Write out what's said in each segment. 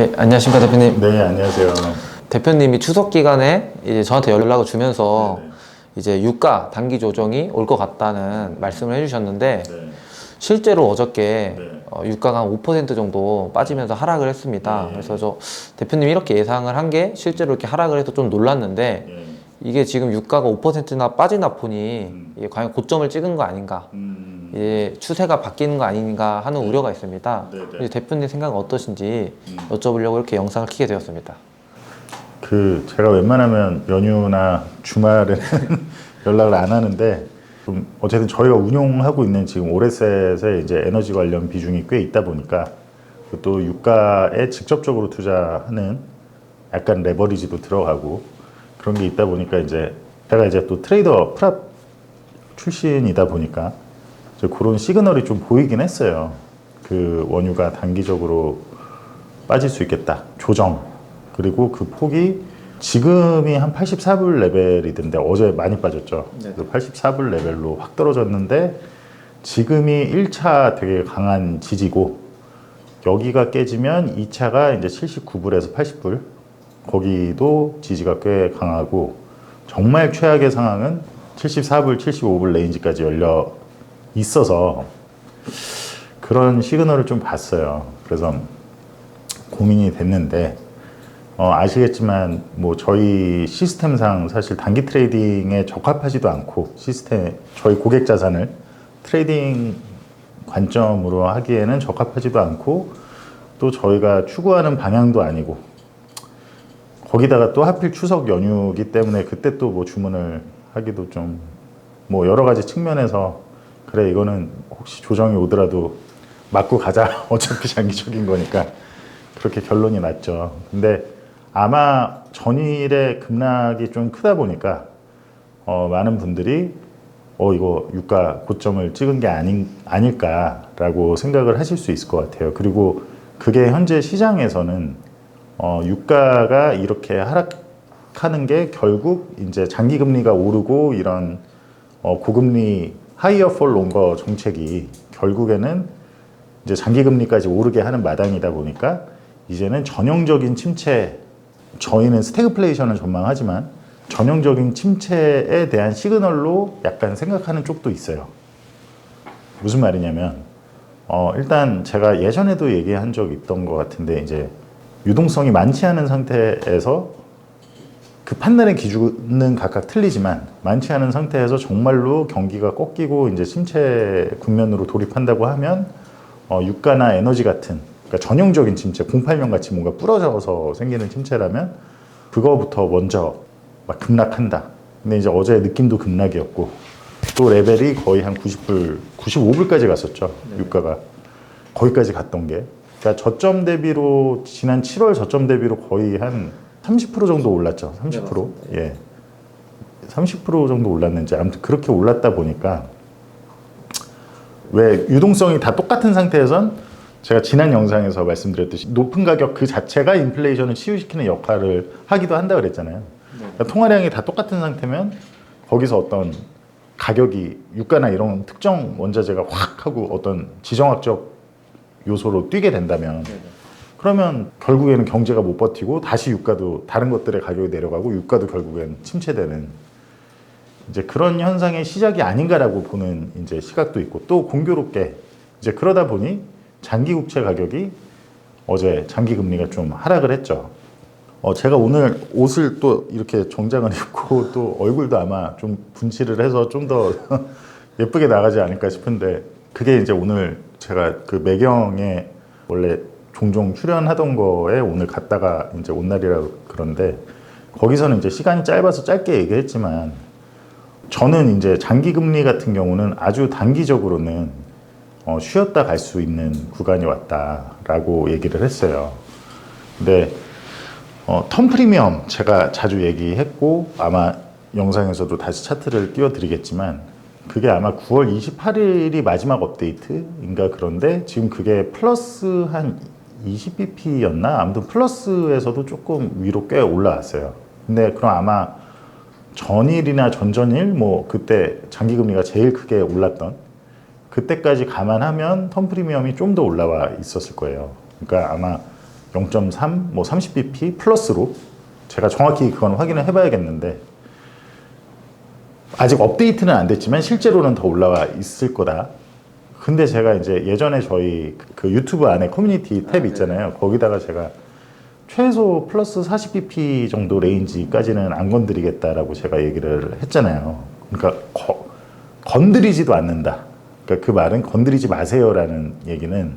네, 안녕하십니까 대표님. 네, 안녕하세요. 대표님이 추석 기간에 이제 저한테 연락을 주면서 네네. 이제 유가 단기 조정이 올 것 같다는 말씀을 해주셨는데 네. 실제로 어저께 네. 어, 유가가 한 5% 정도 빠지면서 하락을 했습니다. 네. 그래서 저 대표님이 이렇게 예상을 한 게 실제로 이렇게 하락을 해서 좀 놀랐는데 예. 이게 지금 유가가 5%나 빠지나 보니 음. 이게 과연 고점을 찍은 거 아닌가? 음. 이제 추세가 바뀌는 거 아닌가 하는 우려가 있습니다. 네네. 이제 대표님 생각은 어떠신지 음. 여쭤보려고 이렇게 영상을 키게 되었습니다. 그 제가 웬만하면 연휴나 주말에는 연락을 안 하는데 좀 어쨌든 저희가 운용하고 있는 지금 오레셋에 이제 에너지 관련 비중이 꽤 있다 보니까 그또 유가에 직접적으로 투자하는 약간 레버리지도 들어가고 그런 게 있다 보니까 이제 제가 이제 또 트레이더 프랍 출신이다 보니까 그런 시그널이 좀 보이긴 했어요. 그 원유가 단기적으로 빠질 수 있겠다. 조정. 그리고 그 폭이 지금이 한 84불 레벨이던데 어제 많이 빠졌죠. 네. 그 84불 레벨로 확 떨어졌는데 지금이 1차 되게 강한 지지고 여기가 깨지면 2차가 이제 79불에서 80불 거기도 지지가 꽤 강하고 정말 최악의 상황은 74불, 75불 레인지까지 열려 있어서 그런 시그널을 좀 봤어요. 그래서 고민이 됐는데 어, 아시겠지만 뭐 저희 시스템상 사실 단기 트레이딩에 적합하지도 않고 시스템 저희 고객 자산을 트레이딩 관점으로 하기에는 적합하지도 않고 또 저희가 추구하는 방향도 아니고 거기다가 또 하필 추석 연휴기 때문에 그때 또 뭐 주문을 하기도 좀 뭐 여러 가지 측면에서 그래 이거는 혹시 조정이 오더라도 맞고 가자 어차피 장기적인 거니까 그렇게 결론이 났죠. 근데 아마 전일의 급락이 좀 크다 보니까 어, 많은 분들이 어 이거 유가 고점을 찍은 게 아닌 아닐까라고 생각을 하실 수 있을 것 같아요. 그리고 그게 현재 시장에서는 어, 유가가 이렇게 하락하는 게 결국 이제 장기 금리가 오르고 이런 어, 고금리 하이어 폴 롱거 정책이 결국에는 이제 장기 금리까지 오르게 하는 마당이다 보니까 이제는 전형적인 침체 저희는 스태그플레이션을 전망하지만 전형적인 침체에 대한 시그널로 약간 생각하는 쪽도 있어요. 무슨 말이냐면 어, 일단 제가 예전에도 얘기한 적 있던 것 같은데 이제 유동성이 많지 않은 상태에서 그 판단의 기준은 각각 틀리지만 많지 않은 상태에서 정말로 경기가 꺾이고 이제 침체 국면으로 돌입한다고 하면 어, 유가나 에너지 같은 그러니까 전형적인 침체 08년 같이 뭔가 부러져서 생기는 침체라면 그거부터 먼저 막 급락한다. 근데 이제 어제 느낌도 급락이었고 또 레벨이 거의 한 90불, 95불까지 갔었죠. 유가가 거기까지 갔던 게. 그러니까 저점 대비로 지난 7월 저점 대비로 거의 한 30% 정도 올랐죠. 30%. 예. 30% 정도 올랐는지 아무튼 그렇게 올랐다 보니까 왜 유동성이 다 똑같은 상태에선 제가 지난 영상에서 말씀드렸듯이 높은 가격 그 자체가 인플레이션을 치유시키는 역할을 하기도 한다 그랬잖아요. 그러니까 통화량이 다 똑같은 상태면 거기서 어떤 가격이 유가나 이런 특정 원자재가 확 하고 어떤 지정학적 요소로 뛰게 된다면 그러면 결국에는 경제가 못 버티고 다시 유가도 다른 것들의 가격이 내려가고 유가도 결국엔 침체되는 이제 그런 현상의 시작이 아닌가라고 보는 이제 시각도 있고 또 공교롭게 이제 그러다 보니 장기 국채 가격이 어제 장기 금리가 좀 하락을 했죠. 어 제가 오늘 옷을 또 이렇게 정장을 입고 또 얼굴도 아마 좀 분칠을 해서 좀 더 예쁘게 나가지 않을까 싶은데 그게 이제 오늘 제가 그 매경에 원래 종종 출연하던 거에 오늘 갔다가 이제 온 날이라 그런데 거기서는 이제 시간이 짧아서 짧게 얘기했지만 저는 이제 장기 금리 같은 경우는 아주 단기적으로는 어, 쉬었다 갈 수 있는 구간이 왔다라고 얘기를 했어요. 근데 어, 텀 프리미엄 제가 자주 얘기했고 아마 영상에서도 다시 차트를 띄워드리겠지만 그게 아마 9월 28일이 마지막 업데이트인가 그런데 지금 그게 플러스 한 20bp였나 아무튼 플러스에서도 조금 위로 꽤 올라왔어요. 근데 그럼 아마 전일이나 전전일 뭐 그때 장기 금리가 제일 크게 올랐던 그때까지 감안하면 텀 프리미엄이 좀 더 올라와 있었을 거예요. 그러니까 아마 0.3, 뭐 30bp 플러스로 제가 정확히 그건 확인을 해봐야겠는데 아직 업데이트는 안 됐지만 실제로는 더 올라와 있을 거다. 근데 제가 이제 예전에 저희 그 유튜브 안에 커뮤니티 탭 있잖아요. 거기다가 제가 최소 플러스 40bp 정도 레인지까지는 안 건드리겠다라고 제가 얘기를 했잖아요. 그러니까 거- 건드리지도 않는다. 그러니까 그 말은 건드리지 마세요라는 얘기는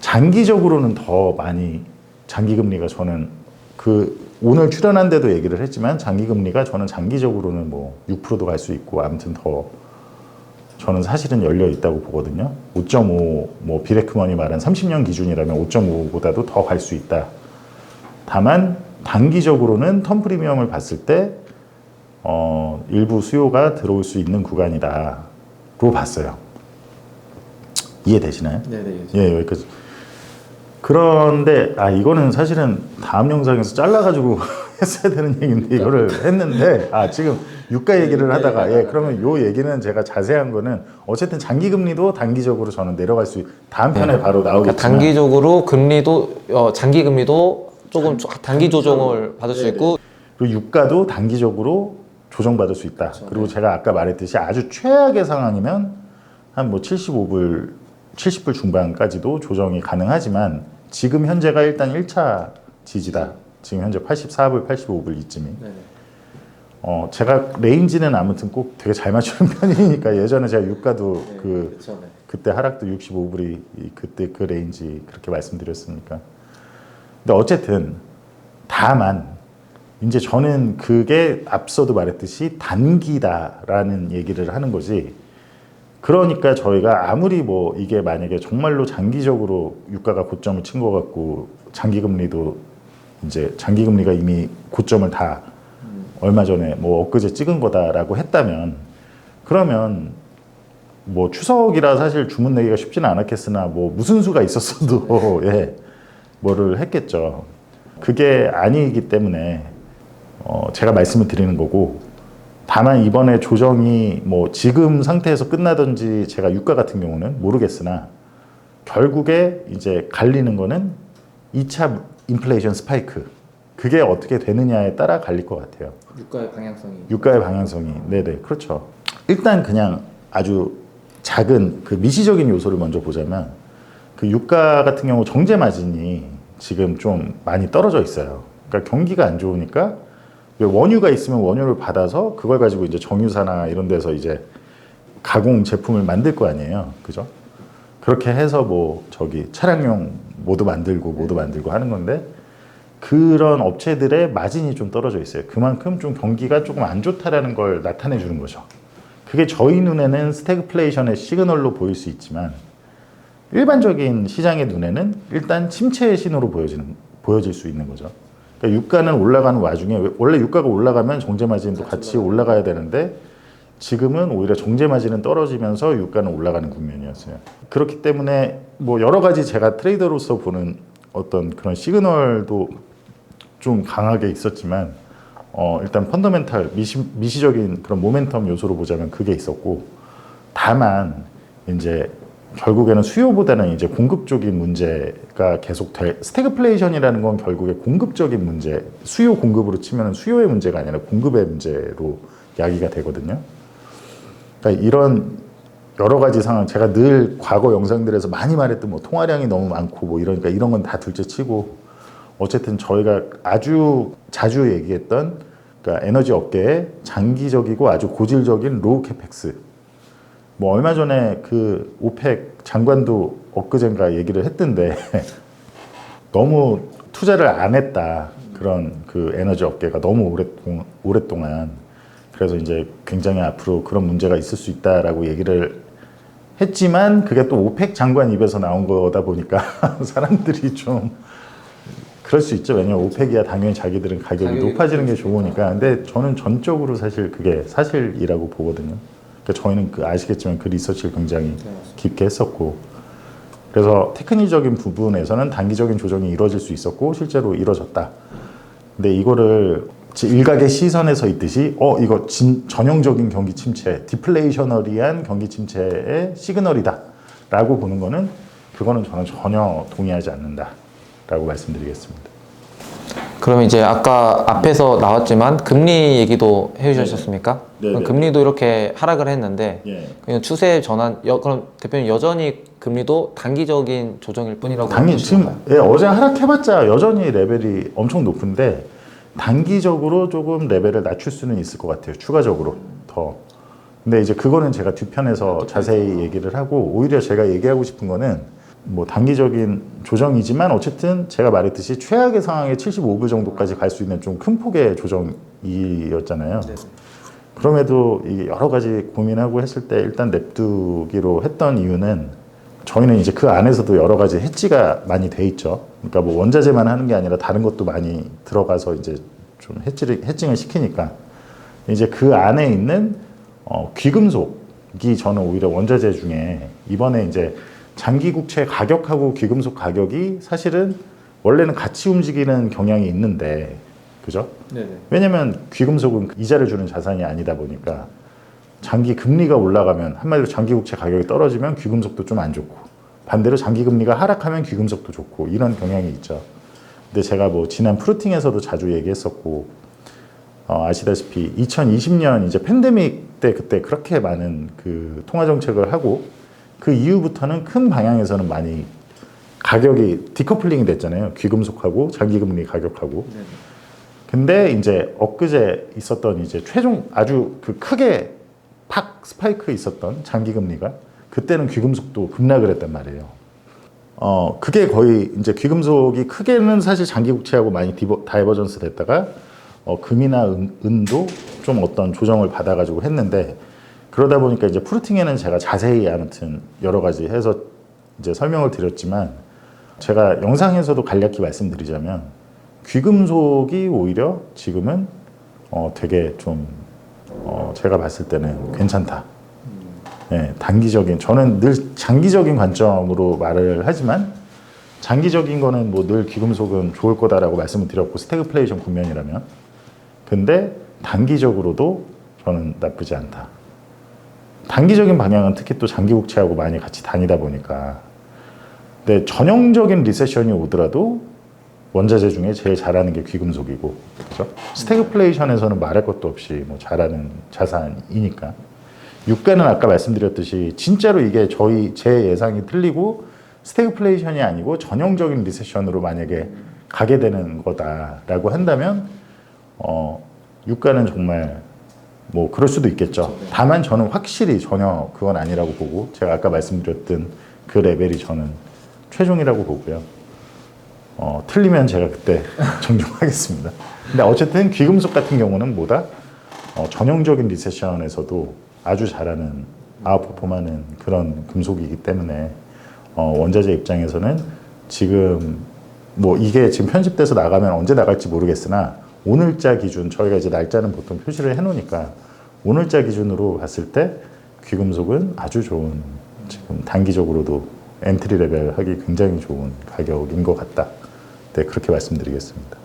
장기적으로는 더 많이 장기 금리가 저는 그 오늘 출연한 데도 얘기를 했지만 장기 금리가 저는 장기적으로는 뭐 6%도 갈 수 있고 아무튼 더 저는 사실은 열려 있다고 보거든요. 5.5 뭐 비레크먼이 말한 30년 기준이라면 5.5보다도 더 갈 수 있다. 다만 단기적으로는 텀 프리미엄을 봤을 때 어, 일부 수요가 들어올 수 있는 구간이다로 봤어요. 이해되시나요? 네 네. 예, 여기까지. 그런데 아 이거는 사실은 다음 영상에서 잘라가지고 했어야 되는 얘기인데 이거를 했는데 아 지금 유가 얘기를 하다가 예 그러면 요 얘기는 제가 자세한 거는 어쨌든 장기 금리도 단기적으로 저는 내려갈 수 있, 다음 편에 바로 그러니까 나오겠지만 단기적으로 금리도 어, 장기 금리도 조금 조- 단기 조정을 받을 수 있고 그리고 유가도 단기적으로 조정받을 수 있다. 그렇죠. 그리고 제가 아까 말했듯이 아주 최악의 상황이면 한 뭐 75불, 70불 중반까지도 조정이 가능하지만 지금 현재가 일단 1차 지지다. 지금 현재 84불, 85불 이쯤이. 어, 제가 레인지는 아무튼 꼭 되게 잘 맞추는 편이니까 예전에 제가 유가도 그 그때 하락도 65불이 그때 그 레인지 그렇게 말씀드렸으니까. 근데 어쨌든 다만 이제 저는 그게 앞서도 말했듯이 단기다라는 얘기를 하는 거지. 그러니까 저희가 아무리 뭐 이게 만약에 정말로 장기적으로 유가가 고점을 친 것 같고 장기 금리도 이제 장기 금리가 이미 고점을 다 얼마 전에 뭐 엊그제 찍은 거다라고 했다면 그러면 뭐 추석이라 사실 주문 내기가 쉽지는 않았겠으나 뭐 무슨 수가 있었어도 예 뭐를 했겠죠. 그게 아니기 때문에 어 제가 말씀을 드리는 거고 다만 이번에 조정이 뭐 지금 상태에서 끝나든지 제가 유가 같은 경우는 모르겠으나 결국에 이제 갈리는 거는 2차 인플레이션 스파이크 그게 어떻게 되느냐에 따라 갈릴 것 같아요. 유가의 방향성이 유가의 방향성이 네네 그렇죠. 일단 그냥 아주 작은 그 미시적인 요소를 먼저 보자면 그 유가 같은 경우 정제 마진이 지금 좀 많이 떨어져 있어요. 그러니까 경기가 안 좋으니까 원유가 있으면 원유를 받아서 그걸 가지고 이제 정유사나 이런 데서 이제 가공 제품을 만들 거 아니에요. 그죠? 그렇게 해서 뭐 저기 차량용 모두 만들고 모두 만들고 하는 건데 그런 업체들의 마진이 좀 떨어져 있어요. 그만큼 좀 경기가 조금 안 좋다라는 걸 나타내 주는 거죠. 그게 저희 눈에는 스태그플레이션의 시그널로 보일 수 있지만 일반적인 시장의 눈에는 일단 침체의 신호로 보여지는 보여질 수 있는 거죠. 그러니까 유가는 올라가는 와중에 원래 유가가 올라가면 정제 마진도 같이 올라가야 되는데 지금은 오히려 정제 마진은 떨어지면서 유가는 올라가는 국면이었어요. 그렇기 때문에 뭐 여러 가지 제가 트레이더로서 보는 어떤 그런 시그널도 좀 강하게 있었지만 어 일단 펀더멘탈 미시, 미시적인 그런 모멘텀 요소로 보자면 그게 있었고 다만 이제 결국에는 수요보다는 이제 공급 쪽인 문제가 계속 될 스태그플레이션이라는 건 결국에 공급적인 문제 수요 공급으로 치면 수요의 문제가 아니라 공급의 문제로 야기가 되거든요. 그러니까 이런 여러 가지 상황 제가 늘 과거 영상들에서 많이 말했던 뭐 통화량이 너무 많고 뭐 이러니까 이런 건 다 둘째치고 어쨌든 저희가 아주 자주 얘기했던 그러니까 에너지 업계의 장기적이고 아주 고질적인 로우 캐펙스. 뭐 얼마 전에 그 오펙 장관도 엊그젠가 얘기를 했던데 너무 투자를 안 했다. 그런 그 에너지 업계가 너무 오랫동, 오랫동안 그래서 이제 굉장히 앞으로 그런 문제가 있을 수 있다라고 얘기를 했지만 그게 또 오펙 장관 입에서 나온 거다 보니까 사람들이 좀 그럴 수 있죠. 왜냐면 오펙이야 당연히 자기들은 가격이 가격이 높아지는 게. 좋으니까. 근데 저는 전적으로 사실 그게 사실이라고 보거든요. 그러니까 저희는 그 아시겠지만 그 리서치를 굉장히 깊게 했었고 그래서 테크니적인 부분에서는 단기적인 조정이 이루어질 수 있었고 실제로 이루어졌다. 근데 이거를 지- 일각의 시선에서 있듯이 어 이거 진, 전형적인 경기 침체, 디플레이셔너리한 경기 침체의 시그널이다 라고 보는 거는 그거는 저는 전혀 동의하지 않는다. 라고 말씀드리겠습니다. 그러면 이제 아까 앞에서 나왔지만 금리 얘기도 해주셨습니까? 네, 네. 그럼 금리도 이렇게 하락을 했는데 예. 그냥 추세 전환 여, 그럼 대표님 여전히 금리도 단기적인 조정일 뿐이라고 당연히 지금? 예, 어제 하락해봤자 여전히 레벨이 엄청 높은데 단기적으로 조금 레벨을 낮출 수는 있을 것 같아요. 추가적으로 더. 근데 이제 그거는 제가 뒤편에서 자세히 얘기를 하고 오히려 제가 얘기하고 싶은 거는 뭐 단기적인 조정이지만 어쨌든 제가 말했듯이 최악의 상황에 75불 정도까지 갈 수 있는 좀 큰 폭의 조정이었잖아요. 그럼에도 이게 여러 가지 고민하고 했을 때 일단 냅두기로 했던 이유는 저희는 이제 그 안에서도 여러 가지 해지가 많이 돼 있죠. 그러니까 뭐 원자재만 하는 게 아니라 다른 것도 많이 들어가서 이제 좀 해지를 해징을 시키니까 이제 그 안에 있는 어, 귀금속이 저는 오히려 원자재 중에 이번에 이제 장기 국채 가격하고 귀금속 가격이 사실은 원래는 같이 움직이는 경향이 있는데 그죠? 네네. 왜냐면 귀금속은 이자를 주는 자산이 아니다 보니까 장기 금리가 올라가면 한마디로 장기 국채 가격이 떨어지면 귀금속도 좀 안 좋고 반대로 장기 금리가 하락하면 귀금속도 좋고 이런 경향이 있죠. 근데 제가 뭐 지난 프루팅에서도 자주 얘기했었고 어, 아시다시피 2020년 이제 팬데믹 때 그때 그렇게 많은 그 통화 정책을 하고 그 이후부터는 큰 방향에서는 많이 가격이 디커플링이 됐잖아요. 귀금속하고 장기 금리 가격하고. 근데 이제 엊그제 있었던 이제 최종 아주 그 크게 팍 스파이크 있었던 장기 금리가 그때는 귀금속도 급락을 했단 말이에요. 어 그게 거의 이제 귀금속이 크게는 사실 장기 국채하고 많이 디버, 다이버전스 됐다가 어 금이나 은, 은도 좀 어떤 조정을 받아가지고 했는데 그러다 보니까 이제 프루팅에는 제가 자세히 아무튼 여러 가지 해서 이제 설명을 드렸지만 제가 영상에서도 간략히 말씀드리자면 귀금속이 오히려 지금은 어 되게 좀 어 제가 봤을 때는 괜찮다. 예, 단기적인 저는 늘 장기적인 관점으로 말을 하지만 장기적인 거는 뭐 늘 귀금속은 좋을 거다라고 말씀을 드렸고 스태그플레이션 국면이라면 근데 단기적으로도 저는 나쁘지 않다. 단기적인 방향은 특히 또 장기 국채하고 많이 같이 다니다 보니까 근데 전형적인 리세션이 오더라도 원자재 중에 제일 잘하는 게 귀금속이고 그렇죠? 스태그플레이션에서는 말할 것도 없이 뭐 잘하는 자산이니까 유가는 아까 말씀드렸듯이 진짜로 이게 저희 제 예상이 틀리고 스태그플레이션이 아니고 전형적인 리세션으로 만약에 가게 되는 거다라고 한다면 어 유가는 정말 뭐 그럴 수도 있겠죠. 다만 저는 확실히 전혀 그건 아니라고 보고 제가 아까 말씀드렸던 그 레벨이 저는 최종이라고 보고요. 어, 틀리면 제가 그때 정정하겠습니다. 근데 어쨌든 귀금속 같은 경우는 뭐다 어, 전형적인 리세션에서도 아주 잘하는 아웃퍼폼하는 그런 금속이기 때문에 어, 원자재 입장에서는 지금 뭐 이게 지금 편집돼서 나가면 언제 나갈지 모르겠으나 오늘자 기준 저희가 이제 날짜는 보통 표시를 해놓으니까 오늘자 기준으로 봤을 때 귀금속은 아주 좋은 지금 단기적으로도 엔트리 레벨 하기 굉장히 좋은 가격인 것 같다. 네 그렇게 말씀드리겠습니다.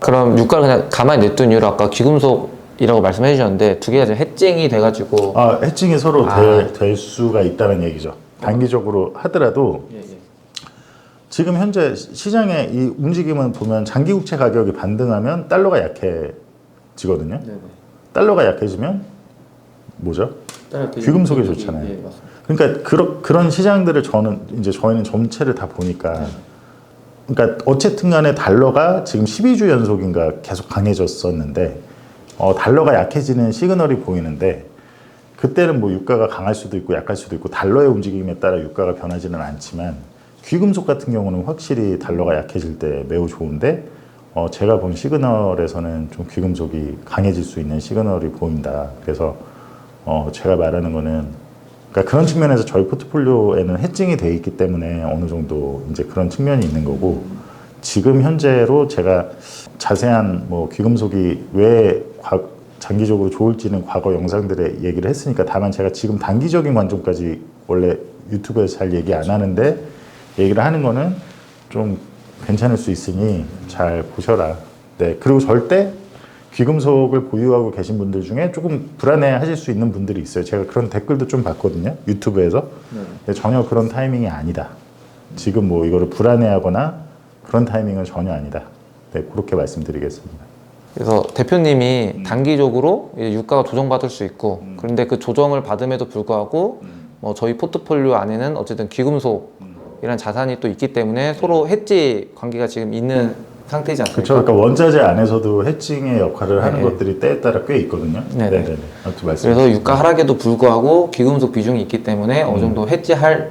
그럼 유가를 그냥 가만히 냅둔 이유로 아까 귀금속이라고 말씀해 주셨는데 두 개가 지금 해증이 돼가지고 아 해칭이 서로 아. 될, 될 수가 있다는 얘기죠. 단기적으로 하더라도 지금 현재 시장의 이 움직임은 보면 장기 국채 가격이 반등하면 달러가 약해지거든요. 달러가 약해지면 뭐죠? 귀금속이 좋잖아요. 그러니까 그런 그런 시장들을 저는 이제 저희는 전체를 다 보니까 그러니까 어쨌든 간에 달러가 지금 12주 연속인가 계속 강해졌었는데 어, 달러가 약해지는 시그널이 보이는데 그때는 뭐 유가가 강할 수도 있고 약할 수도 있고 달러의 움직임에 따라 유가가 변하지는 않지만 귀금속 같은 경우는 확실히 달러가 약해질 때 매우 좋은데 어, 제가 본 시그널에서는 좀 귀금속이 강해질 수 있는 시그널이 보인다. 그래서 어, 제가 말하는 거는 그러니까 그런 측면에서 저희 포트폴리오에는 해증이 돼 있기 때문에 어느 정도 이제 그런 측면이 있는 거고 지금 현재로 제가 자세한 뭐 귀금속이 왜 과- 장기적으로 좋을지는 과거 영상들에 얘기를 했으니까 다만 제가 지금 단기적인 관점까지 원래 유튜브에서 잘 얘기 안 하는데 얘기를 하는 거는 좀 괜찮을 수 있으니 잘 보셔라. 네 그리고 절대 귀금속을 보유하고 계신 분들 중에 조금 불안해 하실 수 있는 분들이 있어요. 제가 그런 댓글도 좀 봤거든요. 유튜브에서. 근데 전혀 그런 타이밍이 아니다. 지금 뭐 이거를 불안해 하거나 그런 타이밍은 전혀 아니다. 네, 그렇게 말씀드리겠습니다. 그래서 대표님이 음. 단기적으로 유가가 조정받을 수 있고 그런데 그 조정을 받음에도 불구하고 음. 뭐 저희 포트폴리오 안에는 어쨌든 귀금속 이라는 자산이 또 있기 때문에 서로 음. 해지 관계가 지금 있는 상태이지 않습니까? 그렇죠. 그러니까 원자재 안에서도 해칭의 역할을 하는 네. 것들이 때에 따라 꽤 있거든요. 네, 네, 네. 네. 아무튼 말씀. 그래서 유가 하락에도 불구하고 귀금속 비중이 있기 때문에 어느 정도 해지할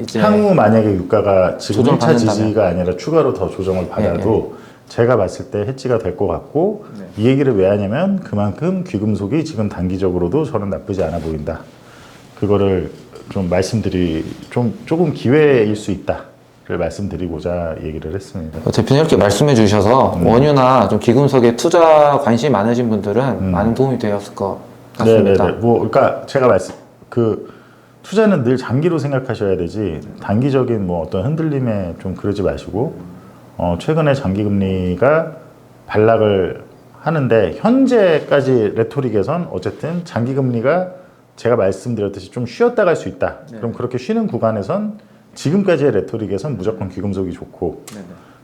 이제 음. 향후 만약에 유가가 지금 조정을 1차 받는다면. 지지가 아니라 추가로 더 조정을 받아도 제가 봤을 때 해지가 될 것 같고 네. 이 얘기를 왜 하냐면 그만큼 귀금속이 지금 단기적으로도 저는 나쁘지 않아 보인다. 그거를 좀 말씀드리 좀 조금 기회일 수 있다를 말씀드리고자 얘기를 했습니다. 어, 대표님 이렇게 말씀해 주셔서 음. 원유나 좀 귀금속에 투자 관심이 많으신 분들은 많은 도움이 되었을 것 같습니다. 음. 네네네. 뭐 그러니까 제가 말씀 그 투자는 늘 장기로 생각하셔야 되지 단기적인 뭐 어떤 흔들림에 좀 그러지 마시고 어 최근에 장기 금리가 반락을 하는데 현재까지 레토릭에선 어쨌든 장기 금리가 제가 말씀드렸듯이 좀 쉬었다 갈 수 있다. 그럼 그렇게 쉬는 구간에선 지금까지의 레토릭에선 무조건 귀금속이 좋고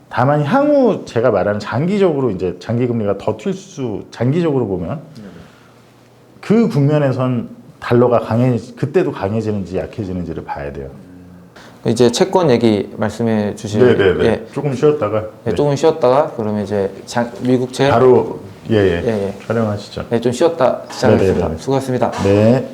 다만 향후 제가 말하는 장기적으로 이제 장기 금리가 더 튈 수 장기적으로 보면 그 국면에선 달러가 강해 그때도 강해지는지 약해지는지를 봐야 돼요. 이제 채권 얘기 말씀해 주실 네네네. 예, 조금 쉬었다가 예, 조금 쉬었다가 그러면 이제 장, 미국 채 바로 예예 예, 예. 촬영하시죠. 네, 좀 쉬었다 시작하겠습니다. 네네네. 수고하셨습니다. 네.